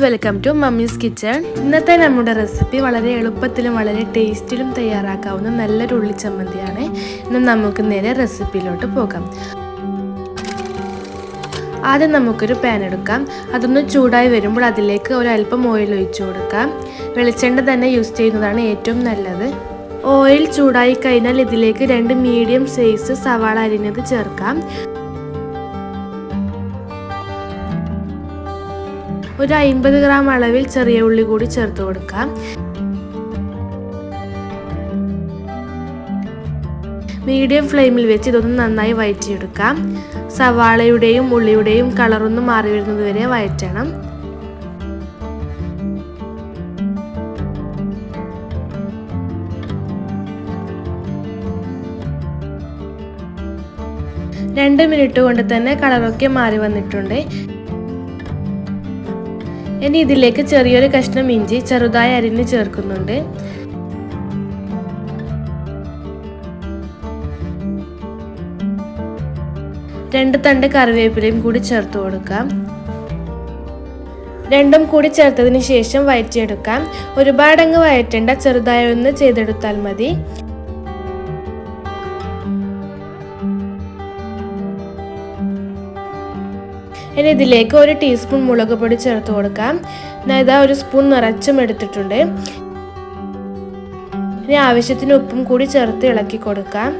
Welcome to mummy's kitchen. ഇന്നത്തെ നമ്മുടെ recipe വളരെ എളുപ്പത്തിലും വളരെ ടേസ്റ്റിലും തയ്യാറാക്കാവുന്ന നല്ലൊരു ഉള്ളിച്ചമ്മന്തിയാണ്. ഇന്ന് നമുക്ക് നേരെ റെസിപ്പിയിലോട്ട് പോകാം. ആദ്യം നമുക്കൊരു പാൻ എടുക്കാം. അതൊന്ന് ചൂടായി വരുമ്പോൾ അതിലേക്ക് ഒരല്പം ഓയിൽ ഒഴിച്ചു കൊടുക്കാം. വെളിച്ചെണ്ണ തന്നെ യൂസ് ചെയ്യുന്നതാണ് ഏറ്റവും നല്ലത്. ഓയിൽ ചൂടായി കഴിഞ്ഞാൽ ഇതിലേക്ക് രണ്ട് മീഡിയം സൈസ് സവാള അരിഞ്ഞത് ചേർക്കാം. ഒരു അമ്പത് ഗ്രാം അളവിൽ ചെറിയ ഉള്ളി കൂടി ചേർത്ത് കൊടുക്കാം. മീഡിയം ഫ്ലെയിമിൽ വെച്ച് ഇതൊന്ന് നന്നായി വയറ്റിയെടുക്കാം. സവാളയുടെയും ഉള്ളിയുടെയും കളറൊന്ന് മാറി വരുന്നത് വരെ വയറ്റണം. രണ്ട് മിനിറ്റ് കൊണ്ട് തന്നെ കളറൊക്കെ മാറി വന്നിട്ടുണ്ട്. ഇനി ഇതിലേക്ക് ചെറിയൊരു കഷ്ണം ഇഞ്ചി ചെറുതായി അരിഞ്ഞ് ചേർക്കുന്നുണ്ട്. രണ്ട് തണ്ട് കറിവേപ്പിലയും കൂടി ചേർത്ത് കൊടുക്കാം. രണ്ടും കൂടി ചേർത്തതിന് ശേഷം വയറ്റിയെടുക്കാം. ഒരുപാടങ്ങ് വയറ്റേണ്ട ചെറുതായി ഒന്ന് ചെയ്തെടുത്താൽ മതി. ഇനി ഇതിലേക്ക് ഒരു ടീസ്പൂൺ മുളക് പൊടി ചേർത്ത് കൊടുക്കാം. ഞാൻ ഇതാ ഒരു സ്പൂൺ നിറച്ചും എടുത്തിട്ടുണ്ട്. ഇനി ആവശ്യത്തിന് ഉപ്പും കൂടി ചേർത്ത് ഇളക്കി കൊടുക്കാം.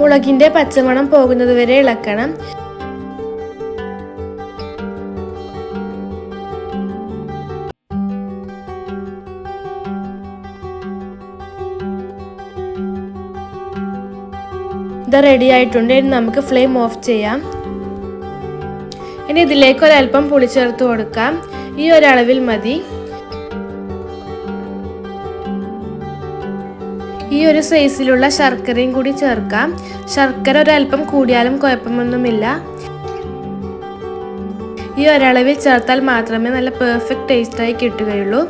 മുളകിന്റെ പച്ചമണം പോകുന്നത് വരെ ഇളക്കണം. ഇത് റെഡി ആയിട്ടുണ്ട്. ഇനി നമുക്ക് ഫ്ലെയിം ഓഫ് ചെയ്യാം. ഇനി ഇതിലേക്ക് ഒരല്പം പുളി ചേർത്ത് കൊടുക്കാം. ഈ ഒരളവിൽ മതി. ഈ ഒരു സൈസിലുള്ള ശർക്കരയും കൂടി ചേർക്കാം. ശർക്കര ഒരല്പം കൂടിയാലും കുഴപ്പമൊന്നുമില്ല. ഈ ഒരളവിൽ ചേർത്താൽ മാത്രമേ നല്ല പെർഫെക്റ്റ് ടേസ്റ്റായി കിട്ടുകയുള്ളൂ.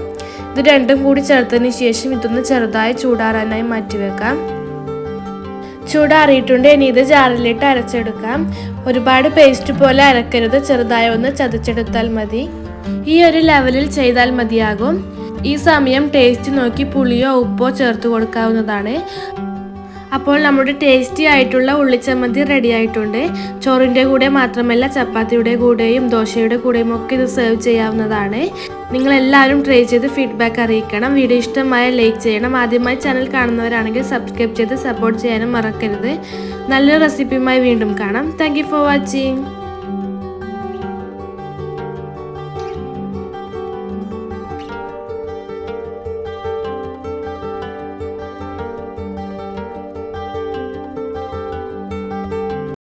ഇത് രണ്ടും കൂടി ചേർത്തതിന് ശേഷം ഇതൊന്ന് ചെറുതായി ചൂടാറാനായി മാറ്റിവെക്കാം. ചൂടാറിയിട്ടുണ്ട് ഇനി ഇത് ജാറിലിട്ട് അരച്ചെടുക്കാം. ഒരുപാട് പേസ്റ്റ് പോലെ അരക്കരുത്. ചെറുതായി ഒന്ന് ചതച്ചെടുത്താൽ മതി. ഈ ഒരു ലെവലിൽ ചെയ്താൽ മതിയാകും. ഈ സമയം ടേസ്റ്റ് നോക്കി പുളിയോ ഉപ്പോ ചേർത്ത് കൊടുക്കാവുന്നതാണ്. അപ്പോൾ നമ്മുടെ ടേസ്റ്റി ആയിട്ടുള്ള ഉള്ളിച്ചമ്മന്തി റെഡി ആയിട്ടുണ്ട്. ചോറിന്റെ കൂടെ മാത്രമല്ല ചപ്പാത്തിയുടെ കൂടെയും ദോശയുടെ കൂടെയും ഒക്കെ ഇത് സെർവ് ചെയ്യാവുന്നതാണ്. നിങ്ങൾ എല്ലാവരും ട്രൈ ചെയ്ത് ഫീഡ്ബാക്ക് അറിയിക്കണം. വീഡിയോ ഇഷ്ടമായ ലൈക്ക് ചെയ്യണം. ആദ്യമായി ചാനൽ കാണുന്നവരാണെങ്കിൽ സബ്സ്ക്രൈബ് ചെയ്ത് സപ്പോർട്ട് ചെയ്യാനും മറക്കരുത്. നല്ലൊരു റെസിപ്പിയുമായി വീണ്ടും കാണാം. Thank for watching